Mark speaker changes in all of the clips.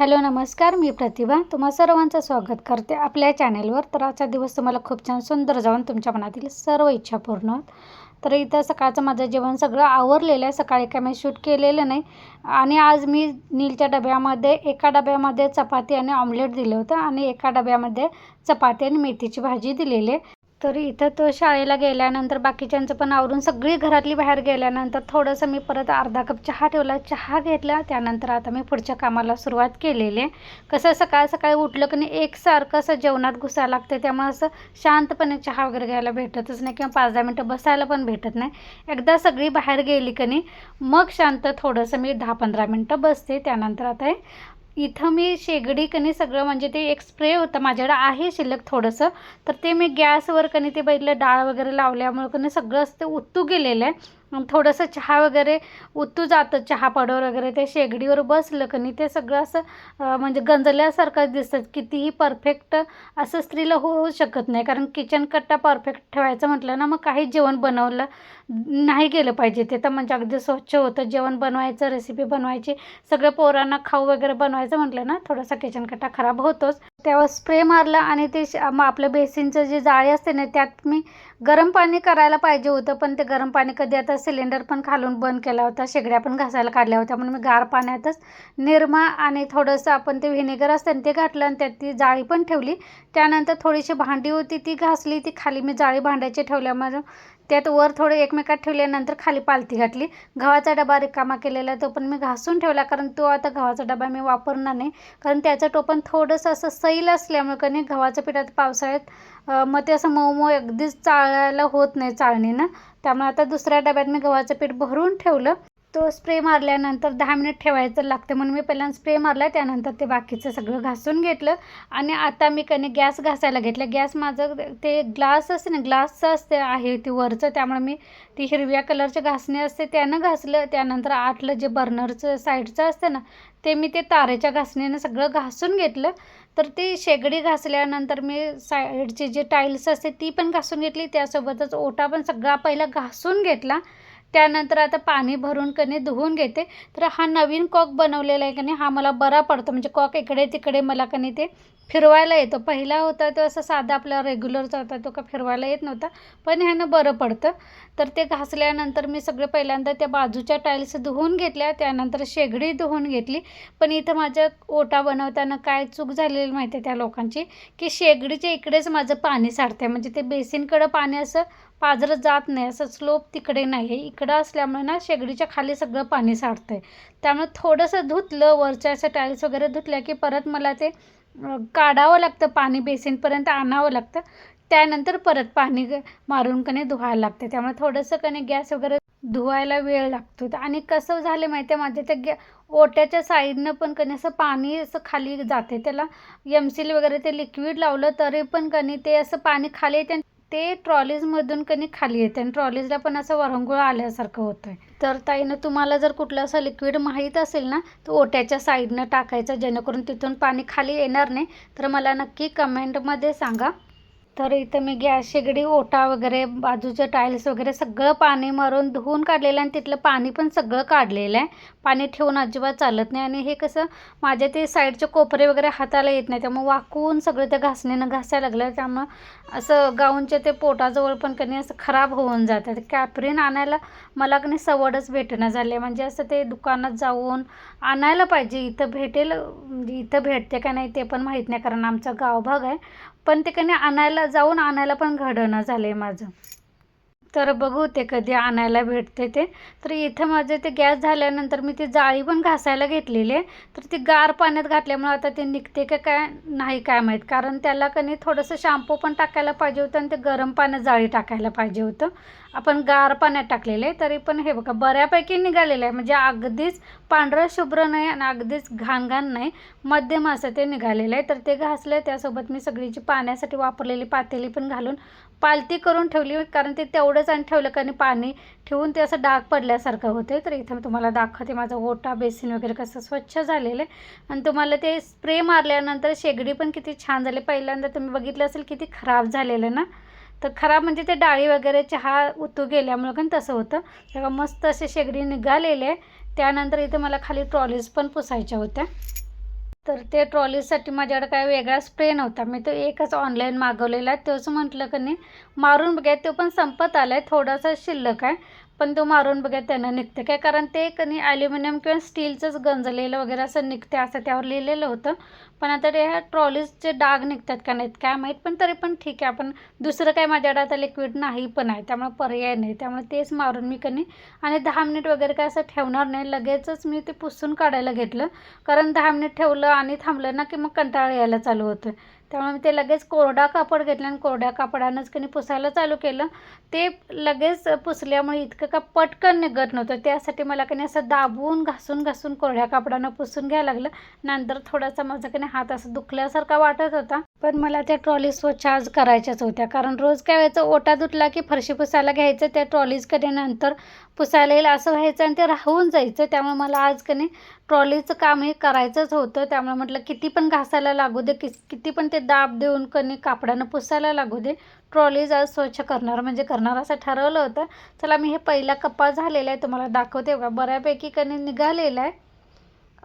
Speaker 1: Hello नमस्कार मी प्रतिभा. तुम्हा सर्वांचं स्वागत करते आपल्या चॅनेलवर. तर आजचा दिवस तुम्हाला खूप छान सुंदर जाऊन तुमच्या मनातील सर्व इच्छा पूर्ण होत. तर इथं सकाळचं माझं जेवण सगळं आवरलेलं आहे. सकाळी काय मी शूट केलेलं नाही. आणि आज मी नीलच्या डब्यामध्ये एका डब्यामध्ये चपाती आणि ऑमलेट दिलं होतं. आणि एका डब्यामध्ये चपाती आणि मेथीची भाजी दिलेली आहे. तर इथं तो शाळेला गेल्यानंतर बाकीच्यांचं पण आवरून सगळी घरातली बाहेर गेल्यानंतर थोडंसं मी परत अर्धा कप चहा ठेवला. चहा घेतला त्यानंतर आता मी पुढच्या कामाला सुरुवात केलेली. आहे कसं सकाळ सकाळी उठलं की नाही एकसारखं असं जेवणात घुसायला लागतं. त्यामुळे असं शांतपणे चहा वगैरे घ्यायला भेटतच नाही किंवा पाच दहा मिनटं बसायला पण भेटत नाही. एकदा सगळी बाहेर गेली की नाही मग शांत थोडंसं मी दहा पंधरा मिनटं बसते. त्यानंतर आता हे इथं मी शेगडी कणी सगळं म्हणजे ते एक स्प्रे होतं माझ्याकडे आहे शिल्लक थोडंसं. तर ते मी गॅसवर कणी ते बघितलं डाळ वगैरे लावल्यामुळं कणी सगळं असं ते उत्तू गेलेलं आहे. थोडंसं चहा वगैरे उत्तू जातं चहा पावडर वगैरे ते शेगडीवर बसलं कणी ते सगळं असं म्हणजे गंजल्यासारखं दिसतं. कितीही परफेक्ट असं स्त्रीला हो, होऊ शकत नाही. कारण किचन कट्टा परफेक्ट ठेवायचं म्हटलं ना मग काही जेवण बनवलं नाही गेलं पाहिजे. ते तर म्हणजे अगदी स्वच्छ होतं. जेवण बनवायचं रेसिपी बनवायची सगळं पोरांना खाऊ वगैरे बनवायचं म्हटलं ना थोडासा किचन कट्टा खराब होतोच. त्यावर स्प्रे मारला आणि ते श- मग आपलं बेसिनचं जे जाळी असते ना त्यात मी गरम पाणी करायला पाहिजे होतं पण ते गरम पाणी कधी आता सिलेंडर पण खालून बंद केला होता शेगड्या पण घासायला काढल्या होत्या म्हणून मी गार पाण्यातच निरमा आणि थोडंसं आपण ते व्हिनेगर असतं ते घातलं आणि त्यात ती जाळी पण ठेवली. त्यानंतर थोडीशी भांडी होती ती घासली ती खाली मी जाळी भांड्याची ठेवल्यामुळे त्यात वर थोडं एकमेकात ठेवल्यानंतर खाली पालथी घातली. गव्हाचा डबा रिकामा केलेला तो पण मी घासून ठेवला कारण तो आता गव्हाचा डबा मी वापरणार नाही कारण त्याचं टोपण थोडंसं असं सैल असल्यामुळे कधी गव्हाच्या पिठात पावसाळ्यात मग ते असं मऊ मऊ अगदीच चाळायला होत नाही चाळणीनं. त्यामुळे आता दुसऱ्या डब्यात मी गव्हाचं पीठ भरून ठेवलं. तो स्प्रे मारल्यानंतर दहा मिनिट ठेवायचं लागतं म्हणून मी पहिल्यांदा स्प्रे मारला त्यानंतर ते बाकीचं सगळं घासून घेतलं. आणि आता मी कनी गॅस घासायला घेतला. गॅस माझं ते ग्लास असते ना ग्लासचं असते आहे ते वरचं त्यामुळे मी ती हिरव्या कलरचे घासणे असते त्यानं घासलं. त्यानंतर आतलं जे बर्नरचं साईडचं असतं ना ते मी ते तारेच्या घासणीनं सगळं घासून घेतलं. तर ती शेगडी घासल्यानंतर मी साईडची जी टाईल्स असते ती पण घासून घेतली. त्यासोबतच ओटा पण सगळा पहिला घासून घेतला. त्यानंतर आता पाणी भरून कणी धुवून घेते. तर हा नवीन कॉक बनवलेला आहे कणी हा मला बरा पडतो. म्हणजे कॉक इकडे तिकडे मला कणी ते फिरवायला येतो. पहिला होता तो असं साधा आपला रेग्युलरचा होता तो का फिरवायला येत नव्हता. पण ह्यानं बरं पडतं. तर ते घासल्यानंतर मी सगळे पहिल्यांदा त्या बाजूच्या टाईल्स धुवून घेतल्या. त्यानंतर शेगडी धुवून घेतली. पण इथं माझ्या ओटा बनवताना काय चूक झालेली माहिती आहे त्या लोकांची? की शेगडीच्या इकडेच माझं पाणी साठते म्हणजे ते बेसिनकडं पाणी असं पाजरं जात नाही असं स्लोप तिकडे नाही आहे इकडं असल्यामुळे ना शेगडीच्या खाली सगळं पाणी साठतं आहे त्यामुळे थोडंसं धुतलं वरच्या असं टाईल्स वगैरे धुतल्या की परत मला ते काढावं लागतं पाणी बेसिनपर्यंत आणावं लागतं. त्यानंतर परत पाणी ग- मारून कणे धुवायला लागते. त्यामुळे थोडंसं कणे गॅस वगैरे धुवायला वेळ लागतो. आणि कसं झालं माहिती आहे माझ्या त्या गॅ ओट्याच्या साईडनं पण कणी असं पाणी असं खाली जाते त्याला एम सील वगैरे ते लिक्विड लावलं तरी पण कणी ते असं पाणी खाली येते ते ट्रॉलीजमधून कणी खाली येते आणि ट्रॉलीजला पण असं वरंगुळ आल्यासारखं होतं आहे तर ताईनं तुम्हाला जर कुठलं असं लिक्विड माहीत असेल ना तर ओट्याच्या साईडनं टाकायचं जेणेकरून तिथून पाणी खाली येणार नाही. तर मला नक्की कमेंटमध्ये सांगा. तर इथं मी गॅस शेगडी ओटा वगैरे बाजूचे टाईल्स वगैरे सगळं पाणी मारून धुवून काढलेलं आहे आणि तिथलं पाणी पण सगळं काढलेलं आहे. पाणी ठेवून अजिबात चालत नाही आणि हे कसं माझ्या ते साईडचे कोपरे वगैरे हाताला येत नाही त्यामुळे वाकून सगळं त्या घासणीनं घासायला लागलं त्यामुळं असं गाऊनच्या ते पोटाजवळ पण कधी असं खराब होऊन जातं. कॅपरीन कॅपरिन आणायला मला कधी सवडच भेटणं झाली म्हणजे असं ते दुकानात जाऊन आणायला पाहिजे. इथं भेटेल म्हणजे इथं भेटते का नाही ते पण माहीत नाही कारण आमचा गावभाग आहे. पण ते कधी आणायला जाऊन आणायला पण घडणं झालं आहे माझं. तर बघू ते कधी आणायला भेटते ते. तर इथं माझे ते गॅस झाल्यानंतर मी ती जाळी पण घासायला घेतलेली आहे. तर ती गार पाण्यात घातल्यामुळे आता ते निघते का काय नाही काय माहीत. कारण त्याला कणी थोडंसं शॅम्पू पण टाकायला पाहिजे होतं आणि ते गरम पाण्यात जाळी टाकायला पाहिजे होतं. आपण गार पाण्यात टाकलेलं आहे तरी पण हे बघा बऱ्यापैकी निघालेलं आहे. म्हणजे अगदीच पांढरं शुभ्र नाही आणि अगदीच घाण घाण नाही. मध्यम असं ते निघालेलं आहे. तर ते घासलं आहे त्यासोबत मी सगळीची पाण्यासाठी वापरलेली पातेली पण घालून पालती करून ठेवली कारण ते तेवढंच आणि ठेवलं का पाणी ठेवून ते असं डाग पडल्यासारखं होते. तर इथं मी तुम्हाला दाखवते माझा ओटा बेसिन वगैरे कसं स्वच्छ झालेलं आहे. आणि तुम्हाला ते स्प्रे मारल्यानंतर शेगडी पण किती छान झाली. पहिल्यांदा तुम्ही बघितलं असेल किती खराब झालेलं ना. तर खराब म्हणजे ते डाळी वगैरे चहा उतू गेल्यामुळं पण तसं होतं. तेव्हा मस्त असे शेगडी निघालेले. आहे त्यानंतर इथे मला खाली ट्रॉलीज पण पुसायच्या होत्या. तर ते ट्रॉलीजसाठी माझ्याकडे काय वेगळा स्प्रे नव्हता. मी तो एकच ऑनलाईन मागवलेला. तोच म्हटलं का नाही मारून बघा तो पण संपत आला आहे थोडासा शिल्लक आहे. पण तो मारून बघा त्यानं निघतं काय कारण ते कनी ॲल्युमिनियम किंवा स्टीलचंच गंजलेलं वगैरे असं निघते असं त्यावर लिहिलेलं होतं. पण आता ते ह्या ट्रॉलीजचे डाग निघतात का नाहीत काय माहीत पण तरी पण ठीक आहे. आपण दुसरं काय माझ्याकडे आता लिक्विड नाही पण आहे त्यामुळे पर्याय नाही. त्यामुळे तेच मारून मी कनी आणि दहा मिनिट वगैरे काय असं ठेवणार नाही. लगेचच मी ते पुसून काढायला घेतलं. कारण दहा मिनिट ठेवलं आणि थांबलं ना की मग कंटाळा यायला चालू होतं त्यामुळे मी ते लगेच कोरडा कापड घेतलं आणि कोरड्या कापडानंच कनी पुसायला चालू केलं. ते लगेच पुसल्यामुळे इतकं का पटकन निघत नव्हतं. त्यासाठी मला कनी असं दाबून घासून घासून कोरड्या कापडानं पुसून घ्यायला लागलं. नंतर थोडासा माझा कनी हात असं दुखल्यासारखा वाटत होता. पण मला त्या ट्रॉली स्वच्छ आज करायच्याच होत्या. कारण रोज काय व्हायचं ओटा धुतला की फरशी पुसायला घ्यायचं त्या ट्रॉलीजकडे नंतर पुसायला येईल असं व्हायचं आणि ते राहून जायचं. त्यामुळे मला आज कनी ट्रॉलीचं काम हे करायचंच होतं. त्यामुळे म्हटलं किती पण घासायला लागू दे कि किती पण ते दाब देऊन कनी कापडानं पुसायला लागू दे. ट्रॉलीज आज स्वच्छ करणार म्हणजे करणार असं ठरवलं होतं. चला मी हे पहिला कप्पा झालेला आहे तुम्हाला दाखवते बघा. बऱ्यापैकी कनी निघालेला आहे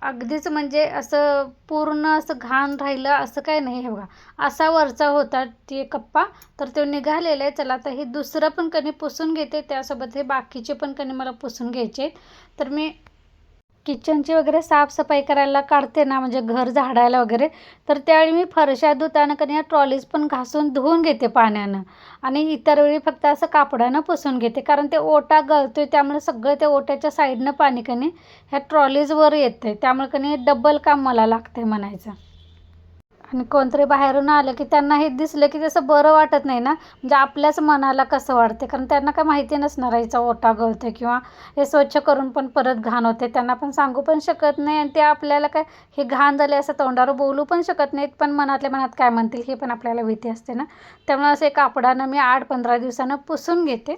Speaker 1: अगदीच म्हणजे असं पूर्ण असं घाण राहिलं असं काय नाही हे बघा. असा वरचा होता ते कप्पा तर तो निघालेला आहे. चला आता हे दुसरं पण कणी पुसून घेते. त्यासोबत हे बाकीचे पण कणी मला पुसून घ्यायचे आहेत. तर मी किचनची वगैरे साफसफाई करायला काढते ना म्हणजे घर झाडायला वगैरे तर त्यावेळी मी फरशा धुताना कधी ट्रॉलीज पण घासून धुवून घेते पाण्यानं. आणि इतर वेळी फक्त असं कापडानं पुसून घेते कारण ते ओटा गळतो आहे त्यामुळे सगळं त्या ओट्याच्या साईडनं पाणी कणी ह्या ट्रॉलीजवर येतं आहे त्यामुळे कणी डबल काम मला लागतं आहे म्हणायचं. आणि कोणतरी बाहेरून आलं की त्यांना हे दिसलं की तसं बरं वाटत नाही ना? म्हणजे आपल्याच मनाला कसं वाटते कारण त्यांना काय माहिती नसणार याचा ओटा गळते किंवा हे स्वच्छ करून पण परत घाण होते. त्यांना पण सांगू पण शकत नाही आणि ते आपल्याला काय हे घाण झाले असं तोंडावर बोलू पण शकत नाहीत पण मनातल्या मनात काय म्हणतील हे पण आपल्याला भीती असते ना? त्यामुळे असं कापडानं मी आठ पंधरा दिवसानं पुसून घेते.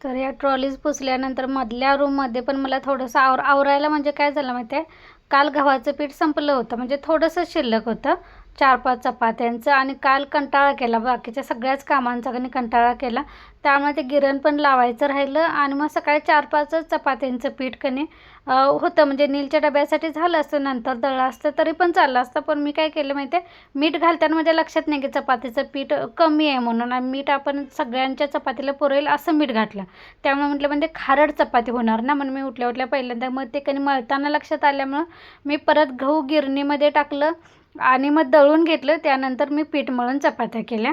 Speaker 1: तर या ट्रॉलीज पुसल्यानंतर मधल्या रूममध्ये पण मला थोडंसं आवर आवरायला म्हणजे काय झालं माहिती आहे काल गव्हाचं पीठ संपलं होतं. म्हणजे थोडंसं शिल्लक होतं. चार पाच चपात्यांचं आणि काल कंटाळा केला. बाकीच्या सगळ्याच कामांचा आणि कंटाळा केला. त्यामुळे ते गिरण पण लावायचं राहिलं आणि मग सकाळी चार पाचच चपात्यांचं पीठ कणी होतं. म्हणजे नीलच्या डब्यासाठी झालं असतं नंतर दळलं असतं तरी पण चाललं असतं. पण मी काय केलं माहिती आहे? मीठ घालताना माझ्या लक्षात नाही की चपातीचं पीठ कमी आहे म्हणून. आणि मीठ आपण सगळ्यांच्या चपातीला पुरेल असं मीठ घातलं. त्यामुळे म्हटलं म्हणजे खारड चपाती होणार ना? म्हणून मी उठल्या उठल्या पहिल्यांदा मग ते कणी मळताना लक्षात आल्यामुळं मी परत गहू गिरणीमध्ये टाकलं. आणि मग दळून घेतलं त्यानंतर मी पीठ मळून चपात्या केल्या.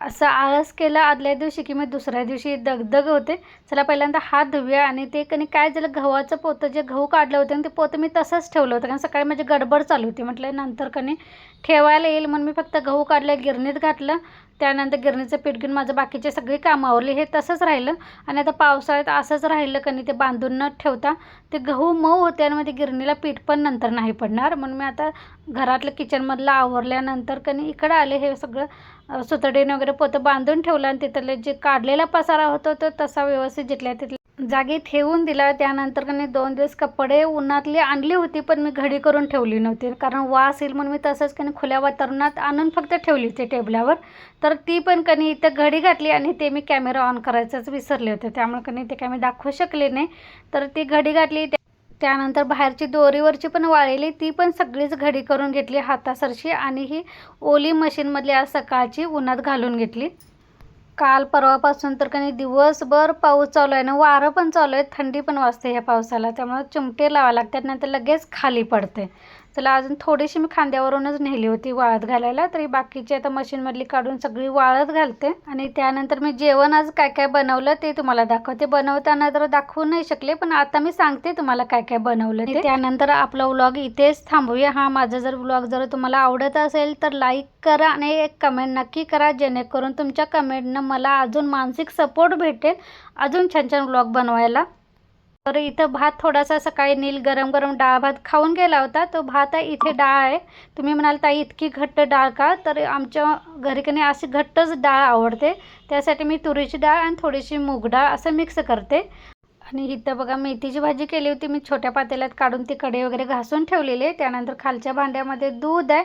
Speaker 1: असं आळस केलं आदल्या दिवशी की मग दुसऱ्या दिवशी दगदग होते. चला पहिल्यांदा हात धुव्या आणि ते कणी काय झालं गव्हाचं पोतं जे गहू काढलं होतं ते पोतं मी तसंच ठेवलं होतं. कारण सकाळी माझी गडबड चालू होती. म्हटलं नंतर कणी ठेवायला येईल म्हणून मी फक्त गहू काढलं गिरणीत घातलं. त्यानंतर गिरणीचं पीठ घेऊन माझं बाकीचे सगळी कामं आवरली. हे तसंच राहिलं. आणि आता पावसाळ्यात असंच राहिलं कणी ते बांधून न ठेवता ते गहू मऊ होते आणि मग ते गिरणीला पीठ पण नंतर नाही पडणार. म्हणून मी आता घरातलं किचनमधलं आवरल्यानंतर कनी इकडं आले हे सगळं सुतडीने वगैरे पोतं बांधून ठेवलं आणि तिथले जे काढलेला पसारा होतो तो तसा व्यवस्थित जिथल्या तिथल्या जागी ठेवून दिला. त्यानंतर कनी दोन दिवस कपडे उन्हातली आणली होती पण मी घडी करून ठेवली नव्हती. कारण वास येईल म्हणून मी तसंच कनी खुल्या वातावरणात आणून फक्त ठेवली होती टेबलावर. तर ती पण कनी इथं घडी घातली आणि ते मी कॅमेरा ऑन करायचंच विसरले होते. त्यामुळे कनी ते काय मी दाखवू शकले नाही. तर ती घडी घातली त्यानंतर बाहेरची दोरीवरची पण वाळलेली ती पण सगळीच घडी करून घेतली हातासरशी आणि ही ओली मशीनमधली आज सकाळची उन्हात घालून घेतली. काल परवापासून तर काही दिवसभर पाऊस चालू आहे ना वारं पण चालू आहे थंडी पण वाजते ह्या पावसाला त्यामुळे चिमटे लावा लागतात नंतर लगेच खाली पडते. चला अजून थोडीशी मी खांद्यावरूनच नेली होती वाळत घालायला तरी बाकीची आता मशीनमधली काढून सगळी वाळत घालते. आणि त्यानंतर मी जेवण आज काय काय बनवलं ते तुम्हाला दाखवते. बनवताना तर दाखवू नाही शकले पण आता मी सांगते तुम्हाला काय काय बनवलं ते. त्यानंतर आपला व्लॉग इथेच थांबूया. हा माझा जर व्लॉग जर तुम्हाला आवडत असेल तर लाईक करा आणि एक कमेंट नक्की करा जेणेकरून तुमच्या कमेंटनं मला अजून मानसिक सपोर्ट भेटेल. अजून छान छान व्लॉग बनवायला. तर इथं भात थोडासा सकाळी नील गरम गरम डाळ भात खाऊन गेला होता. तो भात आहे इथे डाळ आहे. तुम्ही म्हणाल ताई इतकी घट्ट डाळ का? तर आमच्या घरी अशी घट्टच डाळ आवडते. त्यासाठी मी तुरीची डाळ आणि थोडीशी मूग डाळ असं मिक्स करते. आणि इथं बघा मेथीची भाजी केली होती. मी छोट्या पातेल्यात काढून ती कढई वगैरे घासून ठेवलेली आहे. त्यानंतर खालच्या भांड्यामध्ये दूध आहे.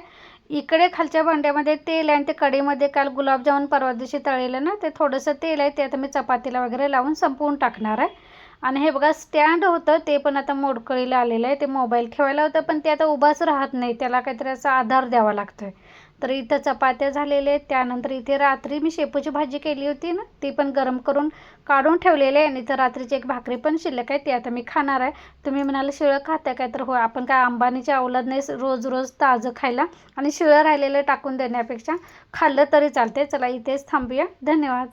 Speaker 1: इकडे खालच्या भांड्यामध्ये तेल आहे आणि ते कढईमध्ये काल गुलाबजामुन परवा दिवशी तळलेलं ना ते थोडंसं तेल आहे. ते आता मी चपातीला वगैरे लावून संपवून टाकणार आहे. आणि हे बघा स्टँड होतं ते पण आता मोडकळीला आलेलं आहे. ते मोबाईल ठेवायला होतं पण ते आता उभाच राहत नाही. त्याला काहीतरी असा आधार द्यावा लागतो आहे तर इथं चपात्या झालेल्या आहेत. त्यानंतर इथे रात्री मी शेपूची भाजी केली होती ना ती पण गरम करून काढून ठेवलेली आहे. आणि इथं रात्रीची एक भाकरी पण शिल्लक आहे. ती आता मी खाणार आहे. तुम्ही म्हणाला शिळं खाता काय? तर हो आपण काय अंबानीची अवलाद नाही रोज रोज ताजं खायला. आणि शिळं राहिलेलं टाकून देण्यापेक्षा खाल्लं तरी चालते चला इथेच थांबूया. धन्यवाद.